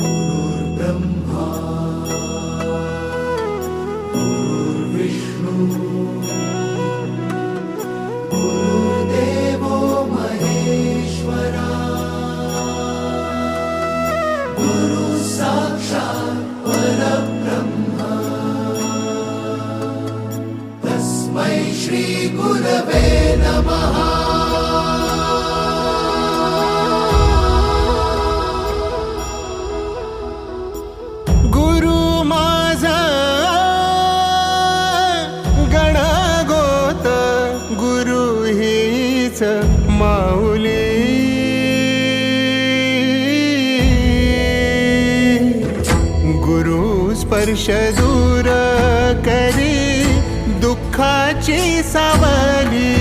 गुरुर्ब्रह्मा गुरुर्विष्णु गुरुर्देवो महेश्वरा गुरुः साक्षात् परब्रह्म। तस्मै श्रीगुरवे नमः हीच माऊली. गुरु स्पर्श दूर करी दुःखाची सावली.